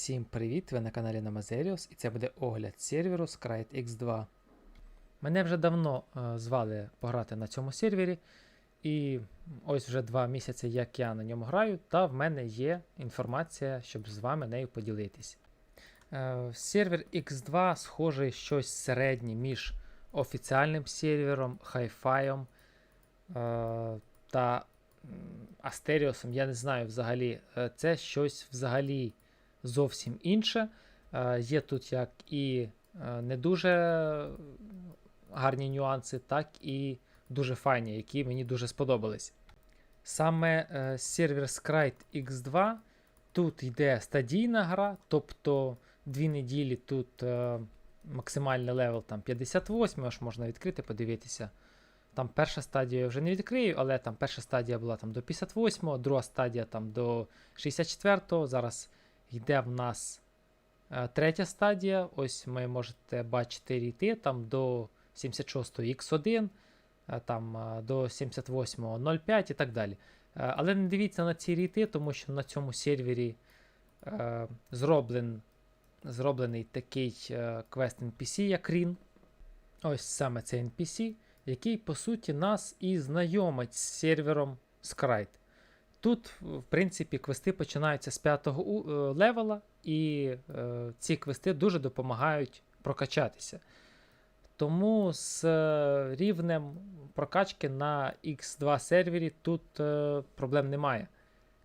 Всім привіт! Ви на каналі Namazerius і це буде огляд серверу Scryte X2. Мене вже давно е, звали пограти на цьому сервері, і ось вже два місяці, як я на ньому граю, та в мене є інформація, щоб з вами нею поділитись. Е, сервер X2 схожий щось середнє між офіціальним сервером, хайфаєм е, та Астеріосом. Я не знаю взагалі. Е, Це щось взагалі зовсім інше. Е, Є тут як і е, не дуже гарні нюанси, так і дуже файні, які мені дуже сподобались. Саме е, сервер Scryte X2 тут йде стадійна гра, тобто дві неділі тут е, максимальний левел там 58, аж можна відкрити, подивитися. Там перша стадія я вже не відкрию, але там перша стадія була там до 58, друга стадія там до 64, зараз йде в нас е, третя стадія. Ось ми можете бачити ріти там до 76 X1, е, там е, до 78 05 і так далі. Але не дивіться на ці ріти, тому що на цьому сервері е, зроблен, зроблений такий е, квест NPC, як Рін. Ось саме цей NPC, який по суті нас і знайомить з сервером Scryte. Тут, в принципі, квести починаються з п'ятого е, левела, і е, ці квести дуже допомагають прокачатися. Тому з е, рівнем прокачки на X2 сервері тут е, проблем немає.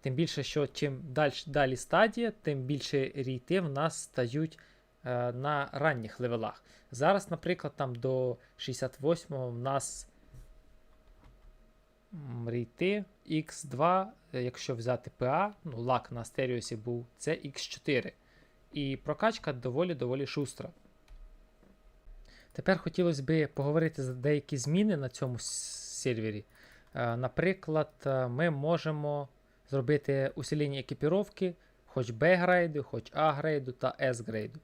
Тим більше, що чим далі, далі стадія, тим більше рійти в нас стають е, на ранніх левелах. Зараз, наприклад, там до 68-го в нас рейти X2, е, якщо взяти PA, ну, лак на стеріосі був, це X4. І прокачка доволі-доволі шустра. Тепер хотілося б поговорити за деякі зміни на цьому сервері. Е, Наприклад, е, ми можемо зробити усилення екіпіровки, хоч B-грейду, хоч A-грейду та S-грейду.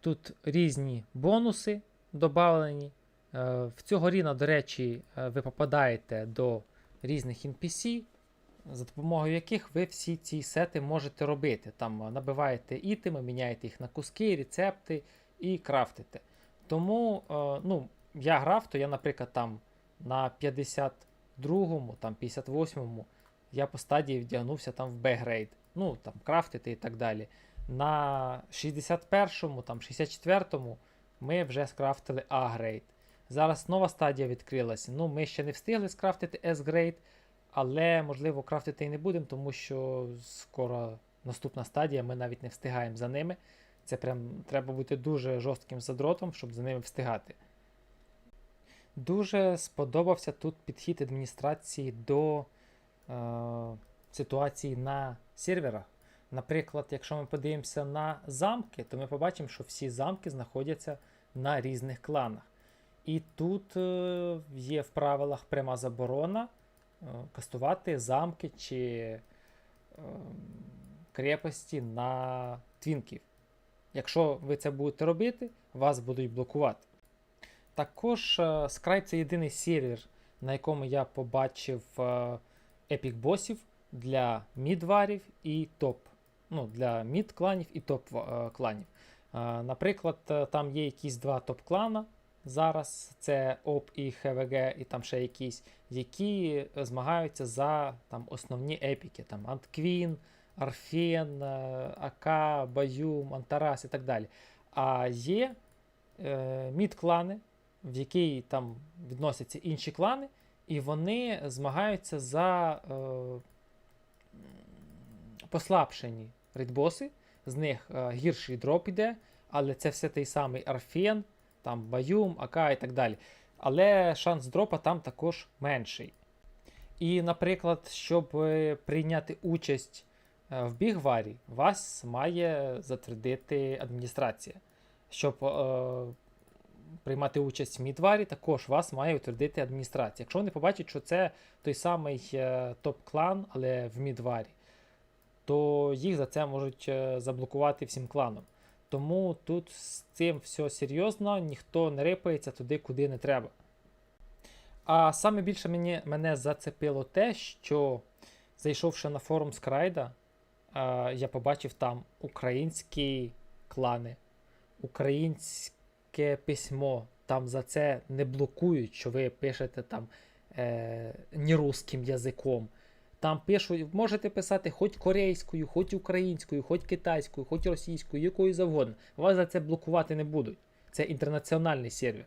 Тут різні бонуси додавлені. Е, В цього ріна, до речі, е, ви попадаєте до різних NPC, за допомогою яких ви всі ці сети можете робити. Там е, набиваєте ітеми, міняєте їх на куски, рецепти і крафтите. Тому, ну, я грав, то я, наприклад, там на 52-му, там 58-му я по стадії вдягнувся там в Б-грейд. Ну, там крафтити і так далі. На 61-му, там 64-му ми вже скрафтили А-грейд. Зараз нова стадія відкрилася. Ну, ми ще не встигли скрафтити S-грейд, але можливо крафтити і не будемо, тому що скоро наступна стадія, ми навіть не встигаємо за ними. Це прям треба бути дуже жорстким задротом, щоб за ними встигати. Дуже сподобався тут підхід адміністрації до е, ситуації на серверах. Наприклад, якщо ми подивимося на замки, то ми побачимо, що всі замки знаходяться на різних кланах. І тут е, є в правилах пряма заборона е, кастувати замки чи е, крепості на твінків. Якщо ви це будете робити, вас будуть блокувати. Також Scribe це єдиний сервер, на якому я побачив епік босів для мідварів і топ. Ну, для мід кланів і топ кланів. Е, Наприклад, там є якісь два топ-клана зараз, це ОП і ХВГ, і там ще якісь, які змагаються за там, основні епіки. Там Антквін, Арфен, е, АК, Баюм, Антарас і так далі. А є е, мід-клани, в які там відносяться інші клани, і вони змагаються за е, послабшені рейдбоси. З них е, гірший дроп іде, але це все той самий Арфен, там Баюм, АК і так далі. Але шанс дропа там також менший. І, наприклад, щоб е, прийняти участь е, в бігварі, вас має затвердити адміністрація. Щоб е, приймати участь в мідварі, також вас має утвердити адміністрація. Якщо вони побачать, що це той самий е, топ-клан, але в мідварі, то їх за це можуть е, заблокувати всім кланом. Тому тут з цим все серйозно, ніхто не рипається туди, куди не треба. А саме більше мені, мене зацепило те, що зайшовши на форум Скрайда, я побачив там українські клани, українське письмо. Там за це не блокують, що ви пишете там е, не русським язиком. Там пишуть, можете писати хоч корейською, хоч українською, хоч китайською, хоч російською, якою завгодно. Вас за це блокувати не будуть. Це інтернаціональний сервер.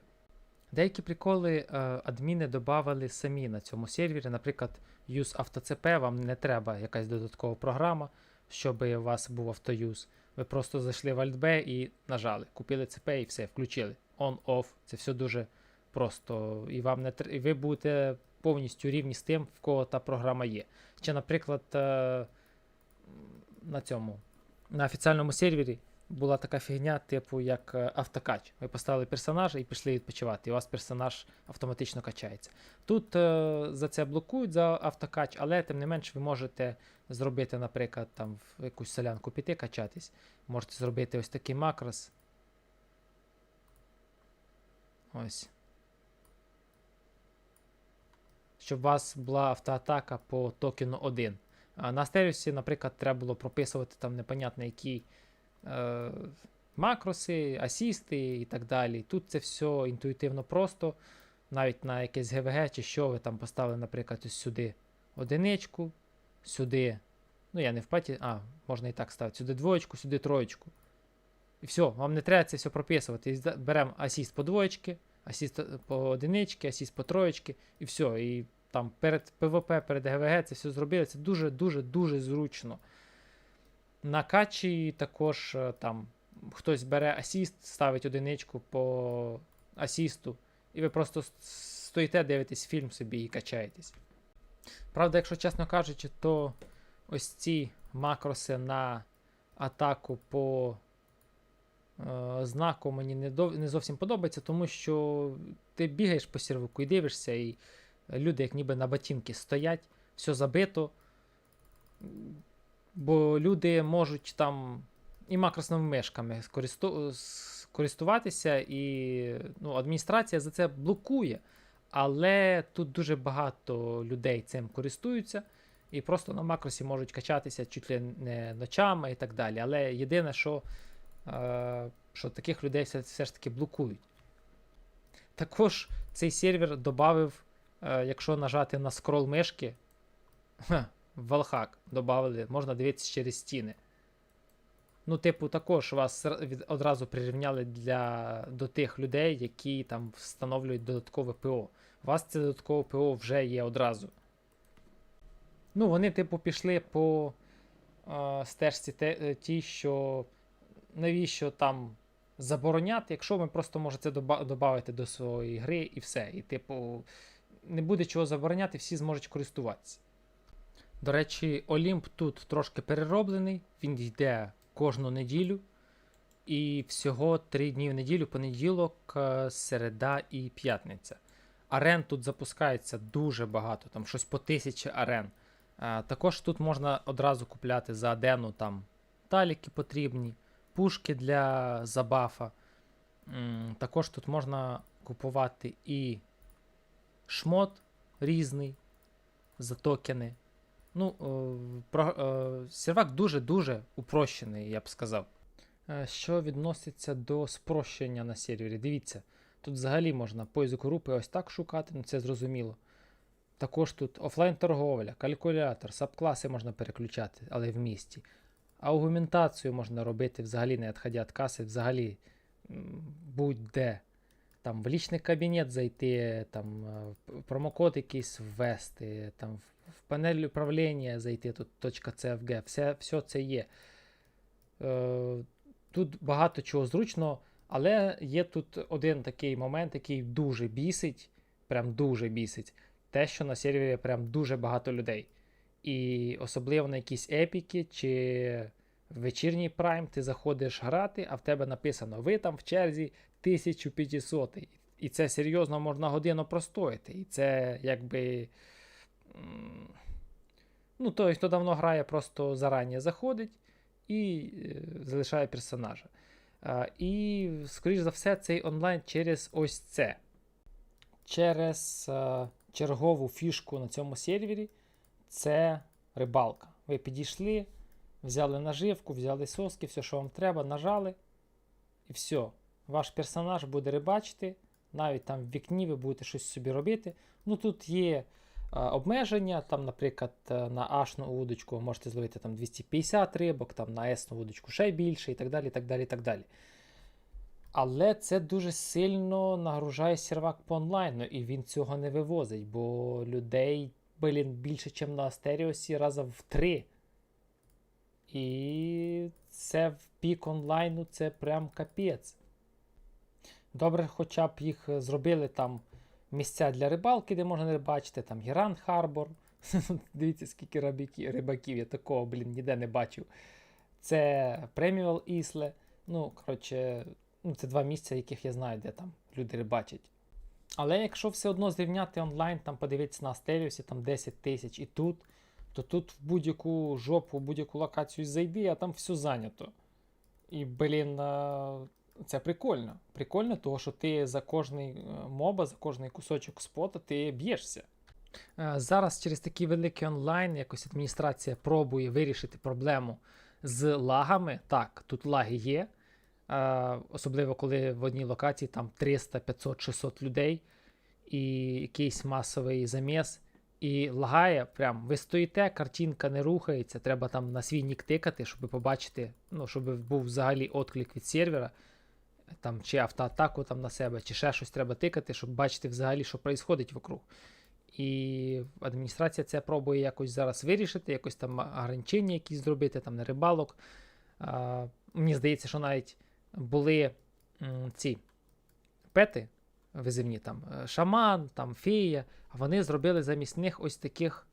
Деякі приколи е, адміни додавали самі на цьому сервері. Наприклад, Use AutoCP, вам не треба якась додаткова програма, щоб у вас був автоюз. Ви просто зайшли в Alt-B і нажали, купили ЦП і все, включили. On-off. Це все дуже просто. І вам не тр- і ви будете повністю рівні з тим, в кого та програма є. Чи, наприклад, е, на цьому на офіціальному сервері була така фігня, типу як е, автокач. Ви поставили персонажа і пішли відпочивати, і у вас персонаж автоматично качається. Тут е, за це блокують за автокач, але тим не менш ви можете зробити, наприклад, там в якусь солянку піти качатись. Можете зробити ось такий макрос. Ось. Щоб у вас була автоатака по токену 1. На стеріусі, наприклад, треба було прописувати там непонятно які е, макроси, асісти і так далі. Тут це все інтуїтивно просто. Навіть на якесь ГВГ чи що ви там поставили, наприклад, ось сюди одиничку, сюди. Ну, я не в паті. А, можна і так ставити. Сюди двоєчку, сюди троєчку. І все, вам не треба це все прописувати. Беремо асіст по двоєчки, асіст по одинички, асіст по троєчки, і все. І там перед ПВП, перед ГВГ це все зробили. Це дуже-дуже дуже зручно. На качі також е, там хтось бере асіст, ставить одиничку по асісту, і ви просто стоїте, дивитесь фільм собі і качаєтесь. Правда, якщо чесно кажучи, то ось ці макроси на атаку по е, знаку мені не, дов- не зовсім подобається, тому що ти бігаєш по серваку і дивишся, і люди, як ніби на ботинки стоять, все забито. Бо люди можуть там і макросними скористу- користуватися, і ну, адміністрація за це блокує. Але тут дуже багато людей цим користуються і просто на макросі можуть качатися чуть ли не ночами і так далі. Але єдине, що, е, що таких людей все, все ж таки блокують. Також цей сервер додав, якщо нажати на скрол мишки, ха, валхак додали, можна дивитися через стіни. Ну, типу, також вас одразу прирівняли для, до тих людей, які там встановлюють додаткове ПО. У вас це додаткове ПО вже є одразу. Ну, вони, типу, пішли по е, стежці те, е, ті, що навіщо там забороняти, якщо ми просто можете додати до своєї гри і все. І, типу, не буде чого забороняти, всі зможуть користуватися. До речі, Олімп тут трошки перероблений, він йде кожну неділю. І всього 3 дні в неділю, понеділок, е, середа і п'ятниця. Арен тут запускається дуже багато, там щось по тисячі арен. Е, Також тут можна одразу купляти за адену там таліки потрібні, пушки для забафа. Також тут можна купувати і шмот різний за токени. Ну, е, про, е, сервак дуже-дуже упрощений, я б сказав. Е, Що відноситься до спрощення на сервері, дивіться, тут взагалі можна поиск групи ось так шукати, ну це зрозуміло. Також тут офлайн торговля, калькулятор, сабкласи можна переключати, але в місті. Аугументацію можна робити взагалі не відходя від каси, взагалі будь-де. Там в лічний кабінет зайти, там е, промокод якийсь ввести, там в, в панель управління зайти, тут .cfg, все, все це є. Е, тут багато чого зручно, але є тут один такий момент, який дуже бісить, прям дуже бісить. Те, що на сервері прям дуже багато людей. І особливо на якісь епіки чи вечірній прайм ти заходиш грати, а в тебе написано: ви там в черзі 1500. І це серйозно можна годину простояти. І це якби. Ну, той, хто давно грає, просто зарані заходить і е, залишає персонажа. І, скоріш за все, цей онлайн через ось це. Через е, чергову фішку на цьому сервері це рибалка. Ви підійшли, Взяли наживку, взяли соски, все, що вам треба, нажали. І все. Ваш персонаж буде рибачити. Навіть там в вікні ви будете щось собі робити. Ну тут є е, обмеження. Там, наприклад, е, на Ашну удочку можете зловити там 250 рибок, там на Есну удочку ще більше і так далі. і так далі, і так далі. Але це дуже сильно нагружає сервак по онлайну, і він цього не вивозить, бо людей, блін, більше, ніж на Астеріосі, раза в три. І це в пік онлайну це прям капець. Добре, хоча б їх е, зробили там місця для рибалки, де можна рибачити, там Гіран Харбор. Дивіться, скільки рибаків, я такого, блін, ніде не бачив. Це Преміал Ісле. Ну, коротше, ну, це два місця, яких я знаю, де там люди рибачать. Але якщо все одно зрівняти онлайн, там подивитися на Астеріусі, там 10 тисяч і тут, то тут в будь-яку жопу, в будь-яку локацію зайди, а там все зайнято. І, блін, а, це прикольно. Прикольно, тому що ти за кожний е, моба, за кожний кусочок спота ти б'єшся. Е, Зараз через такий великий онлайн якось адміністрація пробує вирішити проблему з лагами. Так, тут лаги є. Е, Особливо коли в одній локації там 300, 500, 600 людей і якийсь масовий заміс. І лагає, прям ви стоїте, картинка не рухається, треба там на свій нік тикати, щоб побачити, ну, щоб був взагалі отклик від сервера, там, чи автоатаку там на себе, чи ще щось треба тикати, щоб бачити взагалі, що відбувається вокруг. І адміністрація це пробує якось зараз вирішити, якось там ограничення якісь зробити, там на рибалок. А, мені здається, що навіть були м, ці пети визивні, там е, шаман, там а вони зробили замість них ось таких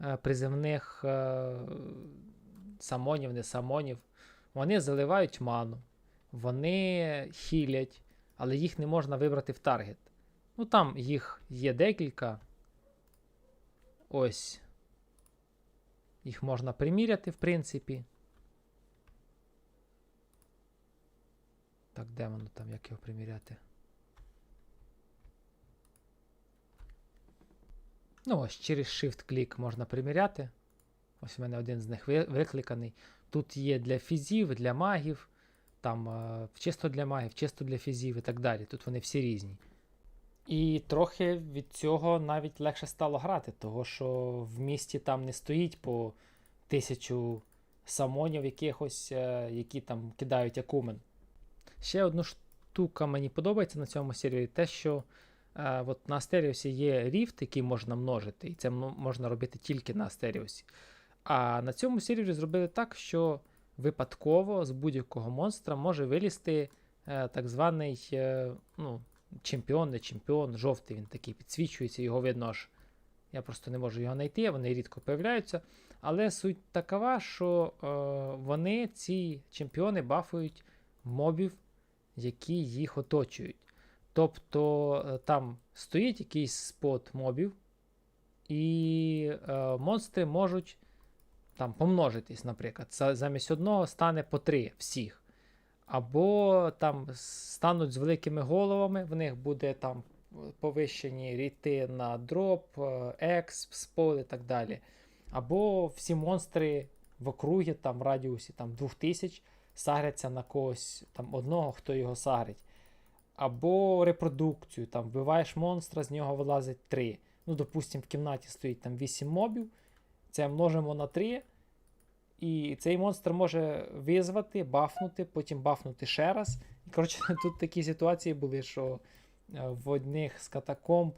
е, приземних е, самонів, не самонів. Вони заливають ману, вони хілять, але їх не можна вибрати в таргет. Ну там їх є декілька. Ось. Їх можна приміряти, в принципі. Так, де воно там, як його приміряти? Ну, ось через Shift-клік можна приміряти. Ось у мене один з них викликаний. Тут є для фізів, для магів, там е, чисто для магів, чисто для фізів і так далі. Тут вони всі різні. І трохи від цього навіть легше стало грати, того що в місті там не стоїть по тисячу самонів якихось, е, які там кидають акумен. Ще одну штука мені подобається на цьому сервері, те, що е, от на Астеріусі є ріфт, який можна множити, і це можна робити тільки на Астеріусі. А на цьому сервері зробили так, що випадково з будь-якого монстра може вилізти е, так званий е, ну, чемпіон, не чемпіон, жовтий він такий підсвічується, його видно аж. Я просто не можу його знайти, вони рідко появляються. Але суть такова, що е, вони, ці чемпіони, бафують мобів, які їх оточують. Тобто е, там стоїть якийсь спот мобів, і е, монстри можуть там помножитись, наприклад. Замість одного стане по три всіх. Або там стануть з великими головами, в них буде там повищені ріти на дроп, експ, спол і так далі. Або всі монстри в округі, там в радіусі там, 2000 сагряться на когось там одного, хто його сагрить. Або репродукцію, там вбиваєш монстра, з нього вилазить 3. Ну, допустимо, в кімнаті стоїть там 8 мобів. Це множимо на 3. І цей монстр може визвати, бафнути, потім бафнути ще раз. І, коротше, тут такі ситуації були, що е, в одних з катакомб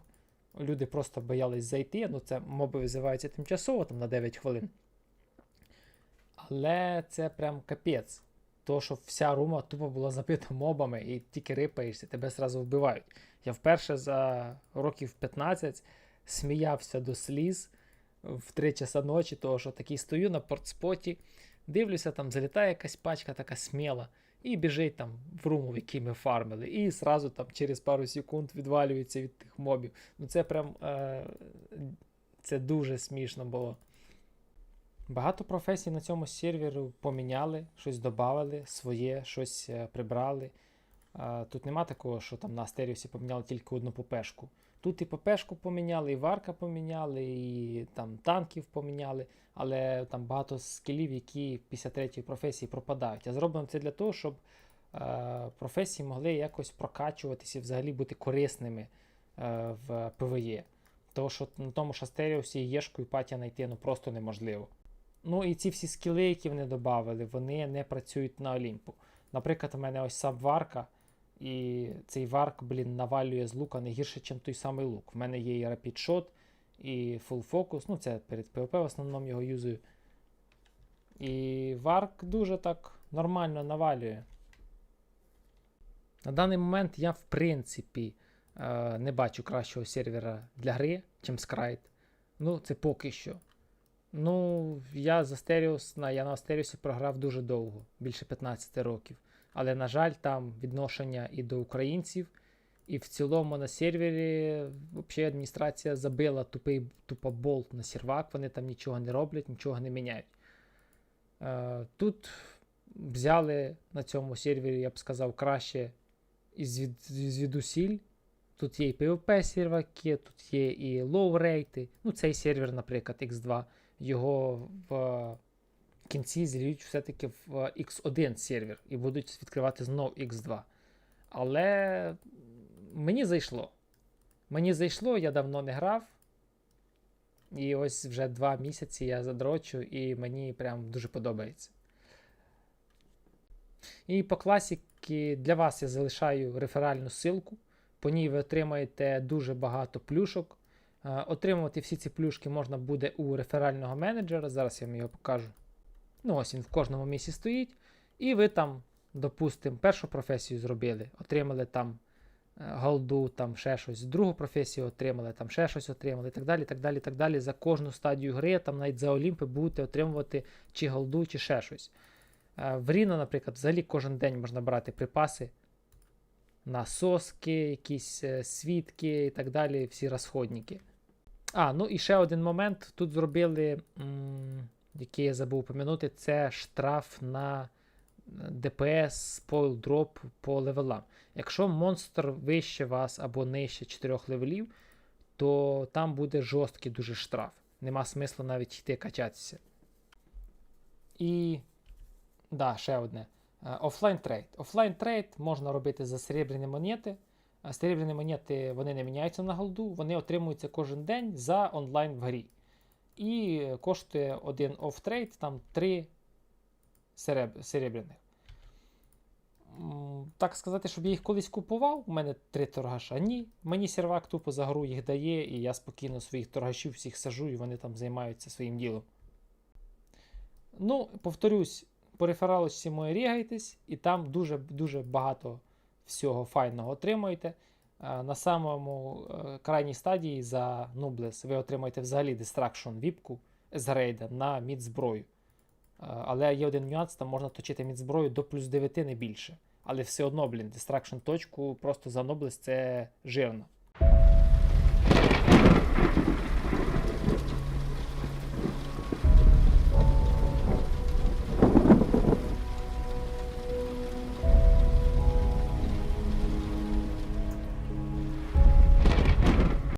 люди просто боялись зайти. Ну, це моби визиваються тимчасово, там на 9 хвилин. Але це прям капець. То, що вся рума тупо була забита мобами, і тільки рипаєшся, тебе зразу вбивають. Я вперше за років 15 сміявся до сліз в 3 часа ночі, того що такий стою на портспоті, дивлюся, там залітає якась пачка така сміла, і біжить там в руму, в який ми фармили, і зразу там через пару секунд відвалюється від тих мобів. Ну це прям е- це дуже смішно було. Багато професій на цьому сервері поміняли, щось додали, своє, щось е, прибрали. Е, Тут нема такого, що там на Астеріусі поміняли тільки одну ППшку. Тут і ППшку поміняли, і варка поміняли, і там танків поміняли, але там багато скілів, які після третьої професії пропадають. А зроблено це для того, щоб е, професії могли якось прокачуватися і взагалі бути корисними е, в ПВЕ. Тому що на тому ж Астеріусі Єшку і патя знайти ну, просто неможливо. Ну і ці всі скіли, які вони додали, вони не працюють на Олімпу. Наприклад, у мене ось сам варка, і цей варк, блін, навалює з лука не гірше, ніж той самий лук. В мене є і Rapid Shot, і Full Focus, ну це перед PvP в основному його юзую. І варк дуже так нормально навалює. На даний момент я, в принципі, е, не бачу кращого сервера для гри, чим Scrite. Ну, це поки що. Ну, я за на, я на Астеріусі програв дуже довго, більше 15 років. Але, на жаль, там відношення і до українців, і в цілому на сервері взагалі адміністрація забила тупий тупо болт на сервак, вони там нічого не роблять, нічого не міняють. Е, тут взяли на цьому сервері, я б сказав, краще звідусіль. Тут є і PvP серваки, тут є і лоу-рейти. Ну, цей сервер, наприклад, X2, його в кінці зільють все-таки в X1 сервер і будуть відкривати знов X2. Але мені зайшло. Мені зайшло, я давно не грав. І ось вже два місяці я задрочу, і мені прям дуже подобається. І по класіки для вас я залишаю реферальну ссылку. По ній ви отримаєте дуже багато плюшок. Е, Отримувати всі ці плюшки можна буде у реферального менеджера. Зараз я вам його покажу. Ну, ось він в кожному місці стоїть. І ви там, допустимо, першу професію зробили, отримали там е, голду, там ще щось, другу професію отримали, там ще щось отримали, і так далі. так далі, так далі. За кожну стадію гри, там навіть за Олімпи будете отримувати чи голду, чи ще щось. Е, В Ріно, наприклад, взагалі кожен день можна брати припаси на соски, якісь е, свідки і так далі, всі розходники. А, ну і ще один момент. Тут зробили, м, який я забув помянути, це штраф на ДПС, спойл дроп по левелам. Якщо монстр вище вас або нижче 4 левелів, то там буде жорсткий дуже штраф. Нема смислу навіть йти качатися. І Да, ще одне. Офлайн трейд. Офлайн трейд можна робити за серебряні монети. А Серебряні монети вони не міняються на голду, вони отримуються кожен день за онлайн в грі. І коштує один офтрейд, там 3 сереб... серебряних. Так сказати, щоб я їх колись купував, у мене три торгаша. Ні. Мені сервак тупо за гру їх дає, і я спокійно своїх торгашів всіх сажу, і вони там займаються своїм ділом. Ну, повторюсь, по рефералочці мої рігайтесь, і там дуже-дуже багато всього файного отримуєте. На самому е, крайній стадії за Нублес ви отримаєте взагалі дистракшн віпку з рейда на мідзброю. Е, Але є один нюанс, там можна точити мідзброю до плюс 9 не більше. Але все одно, блін, дистракшн точку просто за Нублес це жирно.